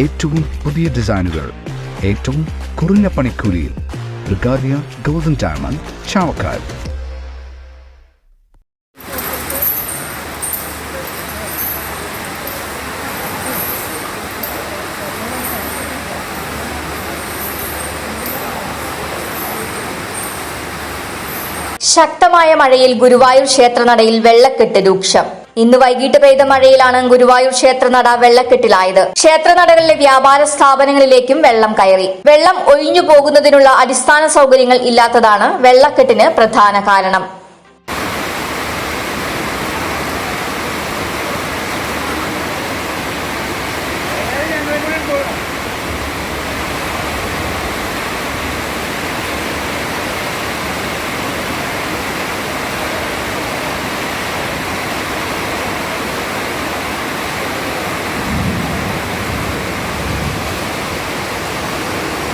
ഏറ്റവും പുതിയ ഡിസൈനുകൾ ഏറ്റവും കുറഞ്ഞ പണിക്കൂലിയിൽ. ബ്രിഗാദിയ ഗോൾഡൻ ഡയമണ്ട് ചാവക്കാട്. ശക്തമായ മഴയിൽ ഗുരുവായൂർ ക്ഷേത്രനടയിൽ വെള്ളക്കെട്ട് രൂക്ഷം. ഇന്ന് വൈകിട്ട് പെയ്ത മഴയിലാണ് ഗുരുവായൂർ ക്ഷേത്രനട വെള്ളക്കെട്ടിലായത്. ക്ഷേത്രനടകളിലെ വ്യാപാര സ്ഥാപനങ്ങളിലേക്കും വെള്ളം കയറി. വെള്ളം ഒഴിഞ്ഞു പോകുന്നതിനുള്ള അടിസ്ഥാന സൗകര്യങ്ങൾ ഇല്ലാത്തതാണ് വെള്ളക്കെട്ടിന് പ്രധാന കാരണം.